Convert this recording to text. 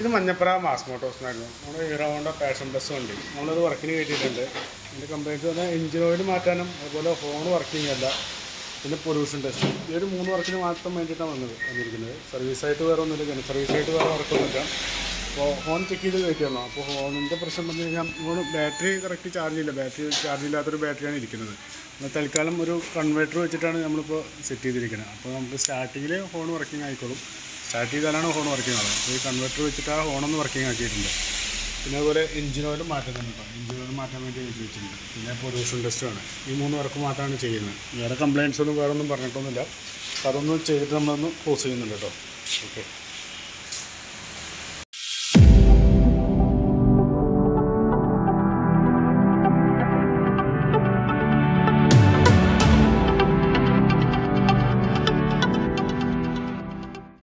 ഇത് മഞ്ഞപ്പുറ മാസ് മോട്ടോഴ്സിനായിരുന്നു നമ്മുടെ hero Honda passion bus വണ്ടി. നമ്മളത് വർക്കിന് കയറ്റിയിട്ടുണ്ട് എന്റെ കമ്പനിക്ക് തന്നെ എഞ്ചിൻ ഓയിൽ മാറ്റാനും അതുപോലെ ഫോൺ വർക്കിംഗ് അല്ല. പിന്നെ പൊല്യൂഷൻ ടെസ്റ്റ് ഈ ഒരു മൂന്ന് വർക്കിന് മാത്രം വേണ്ടിയിട്ടാണ് വന്നത് വന്നിരിക്കുന്നത്. സർവീസായിട്ട് വേറെ ഒന്നുമില്ല. സർവീസായിട്ട് വേറെ വർക്കൊന്നുമില്ല അപ്പോൾ ഫോൺ ചെക്ക് ചെയ്ത് കയറ്റിയല്ലോ അപ്പോൾ ഫോണിന്റെ പ്രശ്നം പറഞ്ഞു കഴിഞ്ഞാൽ ഫോൺ ബാറ്ററി കറക്റ്റ് ചാർജ് ഇല്ല. ബാറ്ററി ചാർജ് ഇല്ലാത്തൊരു ബാറ്ററിയാണ് ഇരിക്കുന്നത്. തൽക്കാലം ഒരു കൺവേർട്ടർ വെച്ചിട്ടാണ് നമ്മളിപ്പോൾ സെറ്റ് ചെയ്തിരിക്കുന്നത്. അപ്പോൾ നമുക്ക് സ്റ്റാർട്ടിങ്ങിൽ ഫോൺ വർക്കിംഗ് ആയിക്കോളും. സ്റ്റാർട്ട് ചെയ്താലാണ് ഹോൺ വർക്കിംഗ് ആവുന്നത്. ഈ കൺവെർട്ടർ വെച്ചിട്ട് ആ ഹോണൊന്ന് വർക്കിംഗ് ആക്കിയിട്ടുണ്ട്. പിന്നെ അതുപോലെ എഞ്ചിൻ മാറ്റുന്നുണ്ട് വേണ്ടി എഞ്ചിൻ ഓയിൽ മാറ്റാൻ വേണ്ടി എഴുതി വെച്ചിട്ടുണ്ട് പിന്നെ പൊല്യൂഷൻ ടെസ്റ്റുമാണ് ഈ മൂന്ന് വർക്ക് മാത്രമാണ് ചെയ്യുന്നത്. വേറെ കംപ്ലയിൻസ് ഒന്നും വേറെ ഒന്നും പറഞ്ഞിട്ടൊന്നുമില്ല അതൊന്നും ചെയ്തിട്ട് നമ്മളൊന്ന് ക്ലോസ് ചെയ്യുന്നുണ്ട് കേട്ടോ. ഓക്കെ